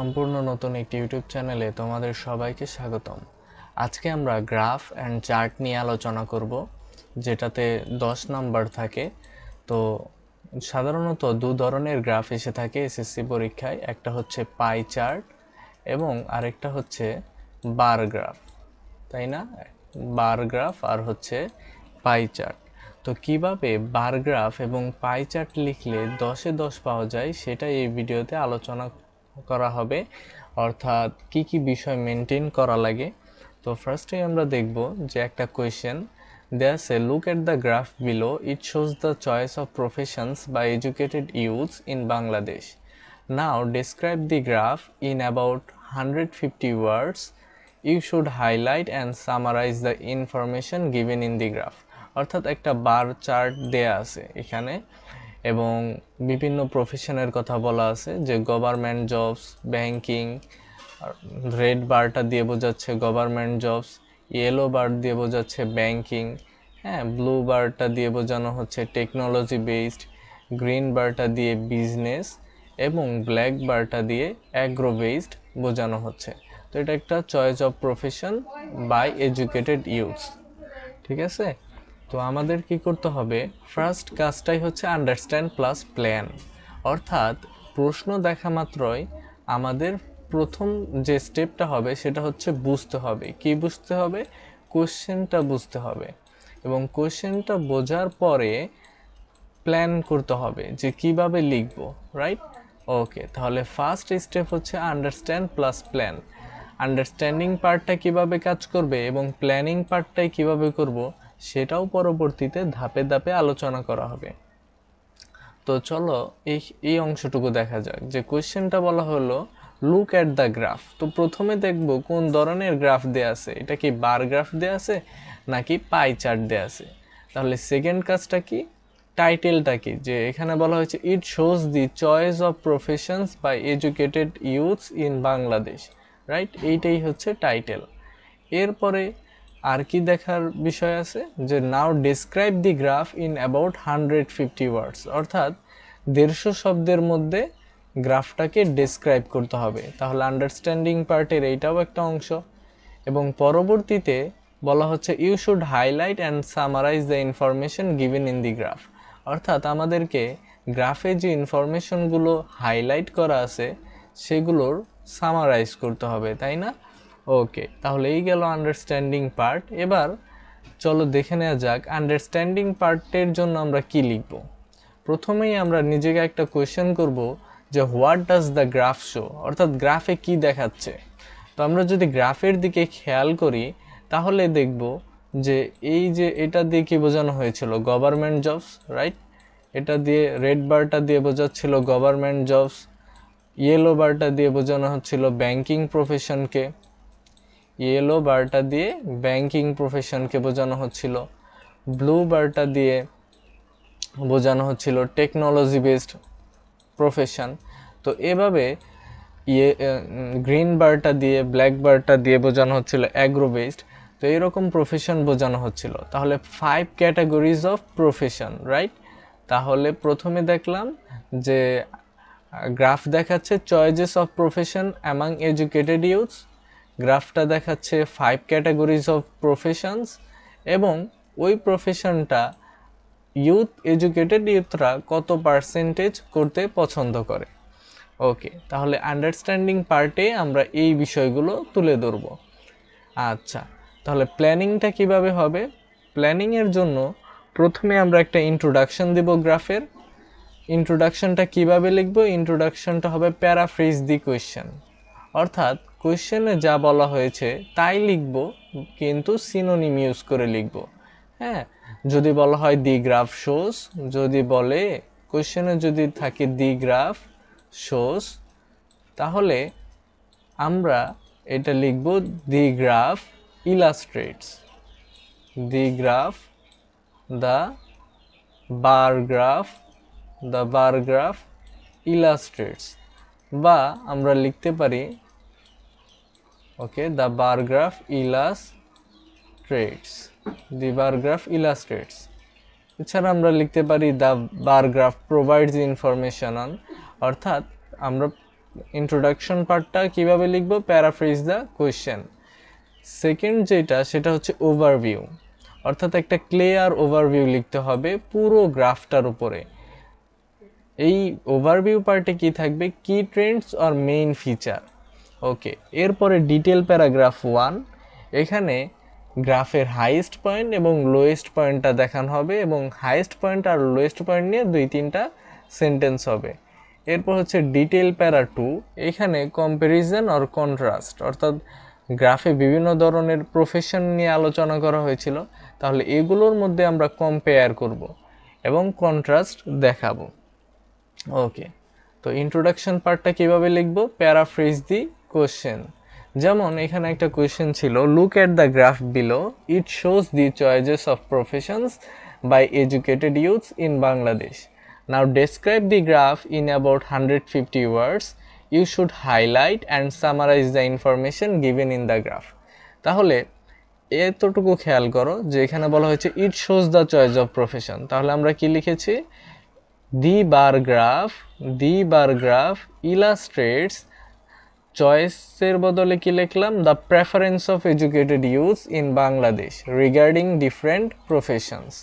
সম্পূর্ণ নতুন একটি ইউটিউব চ্যানেলে তোমাদের সবাইকে স্বাগতম আজকে আমরা গ্রাফ অ্যান্ড চার্ট নিয়ে আলোচনা করব যেটাতে 10 নাম্বার থাকে তো সাধারণত দু ধরনের গ্রাফ এসে থাকে এসএসসি পরীক্ষায় একটা হচ্ছে পাই চার্ট এবং আরেকটা হচ্ছে বার গ্রাফ তাই না বার গ্রাফ আর হচ্ছে পাই চার্ট তো কিভাবে বার গ্রাফ এবং পাই চার্ট লিখলে দশে দশ পাওয়া যায় সেটা এই ভিডিওতে আলোচনা করা হবে অর্থাৎ কি কি বিষয় মেনটেন করা লাগে তো ফার্স্টে আমরা দেখব যে একটা question there say look at the graph below it shows the choice of professions বা educated youths in Bangladesh now describe the graph in about hundred fifty words you should highlight and summarise the information given in the graph অর্থাৎ একটা bar chart দেয়া আছে এখানে এবং বিভিন্ন প্রফেশনের কথা বলা আছে যে গভর্নমেন্ট জবস ব্যাংকিং রেড বারটা দিয়ে বোঝাচ্ছে গভর্নমেন্ট জবস ইয়েলো বার দিয়ে বোঝাচ্ছে ব্যাংকিং হ্যাঁ ব্লু বারটা দিয়ে বোঝানো হচ্ছে টেকনোলজি বেসড গ্রিন বারটা দিয়ে বিজনেস এবং ব্ল্যাক বারটা দিয়ে অ্যাগ্রো বেসড বোঝানো হচ্ছে তো এটা একটা choice of profession by educated youth ঠিক আছে তো আমাদের কি করতে হবে ফার্স্ট কাজটাই হচ্ছে আন্ডারস্ট্যান্ড প্লাস প্ল্যান অর্থাৎ প্রশ্ন দেখা মাত্রই আমাদের প্রথম যে স্টেপটা হবে সেটা হচ্ছে বুঝতে হবে কি বুঝতে হবে কোশ্চেনটা বুঝতে হবে এবং কোশ্চেনটা বোঝার পরে প্ল্যান করতে হবে যে কিভাবে লিখব রাইট ওকে তাহলে ফার্স্ট স্টেপ হচ্ছে আন্ডারস্ট্যান্ড প্লাস প্ল্যান আন্ডারস্ট্যান্ডিং পার্টটা কিভাবে কাজ করবে এবং প্ল্যানিং পার্টটাই কিভাবে করব সেটাও পরবর্তীতে ধাপে ধাপে আলোচনা করা হবে তো চলো এই এই অংশটুকু দেখা যাক যে কোয়েশ্চেনটা বলা হলো লুক অ্যাট দ্য গ্রাফ তো প্রথমে দেখব কোন ধরনের গ্রাফ দেয়া আছে এটা কি বার গ্রাফ দেয়া আছে নাকি পাই চার্ট দেয়া আছে তাহলে সেকেন্ড কাজটা কি টাইটেলটা কি যে এখানে বলা হয়েছে it shows the choice of professions by educated youths in Bangladesh right এইটাই হচ্ছে টাইটেল এরপরে আর কি দেখার বিষয় আছে যে now describe the graph in about hundred fifty words অর্থাৎ দেড়শো শব্দের মধ্যে গ্রাফটাকে ডেসক্রাইব করতে হবে তাহলে আন্ডারস্ট্যান্ডিং পার্টের এইটাও একটা অংশ এবং পরবর্তীতে বলা হচ্ছে you should highlight and summarise the information given in the graph অর্থাৎ আমাদেরকে গ্রাফে যে ইনফরমেশনগুলো হাইলাইট করা আছে সেগুলোর সামারাইজ করতে হবে তাই না ওকে তাহলে এই গেল আন্ডারস্ট্যান্ডিং পার্ট এবার চলো দেখে নেওয়া যাক আন্ডারস্ট্যান্ডিং পার্টের জন্য আমরা কি লিখব প্রথমেই আমরা নিজেকে একটা কোয়েশ্চেন করব যে what does the graph show অর্থাৎ গ্রাফে কি দেখাচ্ছে তো আমরা যদি গ্রাফের দিকে খেয়াল করি তাহলে দেখব যে এই যে এটা দিয়ে কী বোঝানো হয়েছিল গভর্নমেন্ট জবস রাইট এটা দিয়ে রেড বারটা দিয়ে বোঝাচ্ছিল গভর্নমেন্ট জবস ইয়েলো বারটা দিয়ে বোঝানো হচ্ছিল ব্যাংকিং প্রফেশনকে ইয়েলো বারটা দিয়ে ব্যাংকিং প্রফেশনকে বোঝানো হচ্ছিল ব্লু বারটা দিয়ে বোঝানো হচ্ছিল টেকনোলজি বেসড প্রফেশন তো এভাবে ইয়ে গ্রিন বারটা দিয়ে ব্ল্যাক বারটা দিয়ে বোঝানো হচ্ছিল অ্যাগ্রো বেসড তো এইরকম প্রফেশন বোঝানো হচ্ছিল তাহলে five categories of profession right তাহলে প্রথমে দেখলাম যে গ্রাফ দেখাচ্ছে choices of profession among educated youth গ্রাফটা দেখাচ্ছে ফাইভ ক্যাটাগরিজ অফ প্রফেশনস এবং ওই প্রফেশনটা ইউথ এডুকেটেড ইউথরা কত পার্সেন্টেজ করতে পছন্দ করে ওকে তাহলে আন্ডারস্ট্যান্ডিং পার্টে আমরা এই বিষয়গুলো তুলে ধরব আচ্ছা তাহলে প্ল্যানিংটা কিভাবে হবে প্ল্যানিংয়ের জন্য প্রথমে আমরা একটা ইন্ট্রোডাকশন দেব গ্রাফের ইন্ট্রোডাকশনটা কিভাবে লিখব ইন্ট্রোডাকশনটা হবে প্যারাফ্রেজ দি কোয়েশ্চেন অর্থাৎ কোয়েশ্চেনে যা বলা হয়েছে তাই লিখব কিন্তু সিনোনিম ইউজ করে লিখব হ্যাঁ যদি বলা হয় দি গ্রাফ শোস যদি বলে কোয়েশ্চেনে যদি থাকে দি গ্রাফ শোস তাহলে আমরা এটা লিখব the graph illustrates the graph the bar graph the bar graph illustrates বা আমরা লিখতে পারি okay the bar graph illustrates the bar graph illustrates এছাড়া আমরা লিখতে পারি the bar graph provides information on অর্থাৎ আমরা ইন্ট্রোডাকশন পার্টটা কিভাবে লিখব প্যারাফ্রিজ দ্য কোয়েশ্চেন সেকেন্ড যেটা সেটা হচ্ছে ওভারভিউ অর্থাৎ একটা ক্লিয়ার ওভারভিউ লিখতে হবে পুরো গ্রাফটার উপরে এই ওভারভিউ পার্টে কি থাকবে কি ট্রেন্ডস আর মেইন ফিচার ওকে এরপরে ডিটেল প্যারাগ্রাফ ওয়ান এখানে গ্রাফের হাইয়েস্ট পয়েন্ট এবং লোয়েস্ট পয়েন্টটা দেখানো হবে এবং হাইয়েস্ট পয়েন্ট আর লোয়েস্ট পয়েন্ট নিয়ে দুই তিনটা সেন্টেন্স হবে এরপর হচ্ছে ডিটেল প্যারা টু এখানে কম্প্যারিজন অর কন্ট্রাস্ট অর্থাৎ গ্রাফে বিভিন্ন ধরনের প্রফেশন নিয়ে আলোচনা করা হয়েছিল তাহলে এগুলোর মধ্যে আমরা কম্পেয়ার করব এবং কন্ট্রাস্ট দেখাবো ওকে তো ইন্ট্রোডাকশন পার্টটা কীভাবে লিখব প্যারা ফ্রিজ দিই কোশ্চেন যেমন এখানে একটা কোয়েশ্চেন ছিল look at the graph below it shows the choices of professions by educated youths in Bangladesh now describe the graph in about hundred fifty words you should highlight and summarise the information given in the graph তাহলে এতটুকু খেয়াল করো যে এখানে বলা হয়েছে it shows the choice of profession তাহলে আমরা কি লিখেছি the bar graph the bar graph illustrates চয়েসের বদলে কি লিখলাম the preference of educated youth in Bangladesh regarding different professions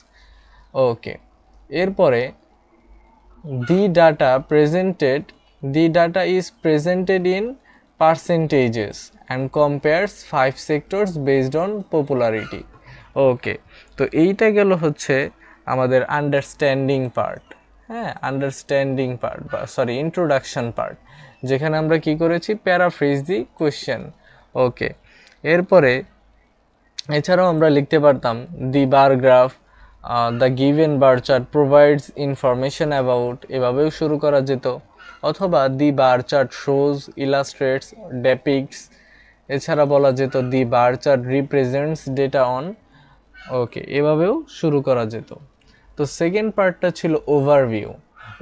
okay এরপরে the data presented the data is presented in percentages and compares five sectors based on popularity okay তো এইটা গেল হচ্ছে আমাদের understanding part হ্যাঁ আন্ডারস্ট্যান্ডিং পার্ট বা sorry introduction part যেখানে আমরা কি করেছি প্যারাফ্রিজ দি কোয়েশ্চেন ওকে এরপরে এছাড়াও আমরা লিখতে পারতাম the bar graph the given bar chart provides information about এভাবেও শুরু করা যেত অথবা the bar chart shows illustrates depicts এছাড়া বলা যেত the bar chart represents data on okay এভাবেও শুরু করা যেত তো সেকেন্ড পার্টটা ছিল ওভারভিউ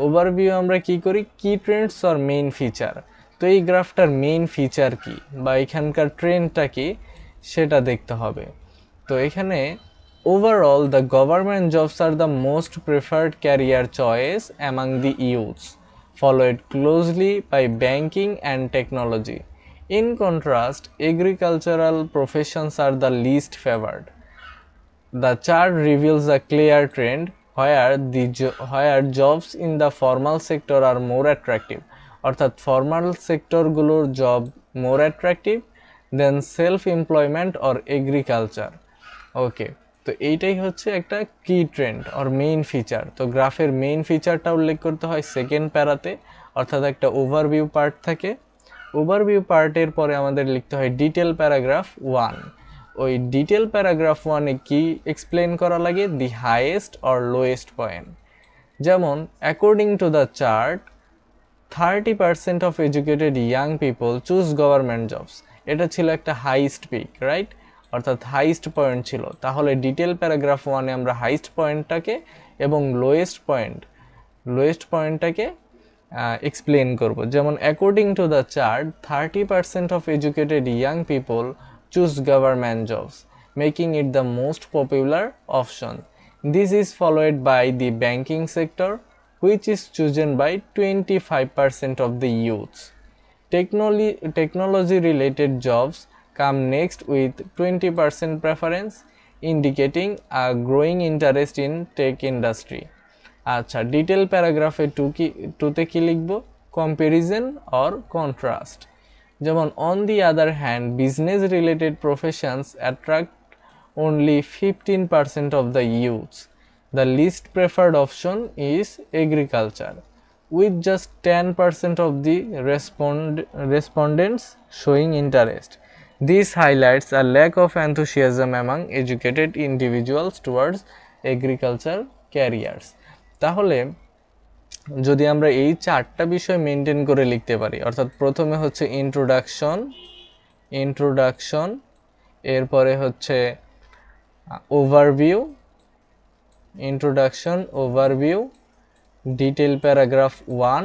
ওভারভিউ আমরা কি করি কি ট্রেন্ডস আর মেইন ফিচার তো এই গ্রাফটার মেইন ফিচার কি বা এখানকার ট্রেন্ডটা কি সেটা দেখতে হবে তো এখানে overall the government jobs are the most preferred career choice among the youths followed closely by banking and technology in contrast agricultural professions are the least favoured the chart reveals the clear trend where the where jobs in the formal sector are more attractive অর্থাৎ formal সেক্টরগুলোর job more attractive than self employment or agriculture okay তো এইটাই হচ্ছে একটা কি trend or main feature তো গ্রাফের main ফিচারটা উল্লেখ করতে হয় সেকেন্ড প্যারাতে অর্থাৎ একটা ওভারভিউ পার্ট থাকে ওভারভিউ পার্টের পরে আমাদের লিখতে হয় ডিটেল প্যারাগ্রাফ ওয়ান ওই ডিটেল প্যারাগ্রাফ ওয়ানে কি এক্সপ্লেন করা লাগে the highest or lowest point যেমন according to the chart thirty percent of educated young people choose government jobs এটা ছিল একটা হাইস্ট পিক রাইট অর্থাৎ হাইস্ট পয়েন্ট ছিল তাহলে ডিটেল প্যারাগ্রাফ ওয়ানে আমরা হাইস্ট পয়েন্টটাকে এবং লোয়েস্ট পয়েন্ট লোয়েস্ট পয়েন্টটাকে এক্সপ্লেন করব যেমন according to the chart thirty percent of educated young people choose government jobs, making it the most popular option. This is followed by the banking sector, which is chosen by 25% of the youths. Technology, technology related jobs come next with 20% preference, indicating a growing interest in tech industry. আচ্ছা detail প্যারাগ্রাফে two কি টুতে কি লিখব comparison or contrast Jaman, on the other hand, business related professions attract only 15% of the youths. The least preferred option is agriculture, with just 10% of the respondents showing interest. This highlights a lack of enthusiasm among educated individuals towards agriculture careers. তাহলে যদি আমরা এই চারটা বিষয় maintain করে লিখতে পারি অর্থাৎ প্রথমে হচ্ছে ইন্ট্রোডাকশন ইন্ট্রোডাকশন এরপরে হচ্ছে overview introduction overview detail paragraph one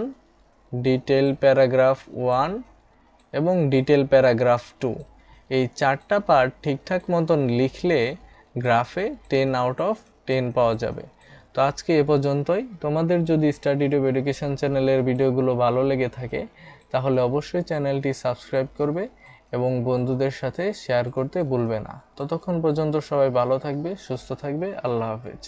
detail paragraph one এবং ডিটেল প্যারাগ্রাফ টু এই চারটা পার্ট ঠিকঠাক মতন লিখলে গ্রাফে টেন আউট অফ টেন পাওয়া যাবে তো আজকে এ পর্যন্তই তোমাদের যদি স্টাডি টিউব এডুকেশন চ্যানেলের ভিডিওগুলো ভালো লেগে থাকে তাহলে অবশ্যই চ্যানেলটি সাবস্ক্রাইব করবে এবং বন্ধুদের সাথে শেয়ার করতে ভুলবে না ততক্ষণ পর্যন্ত সবাই ভালো থাকবে সুস্থ থাকবে আল্লাহ হাফেজ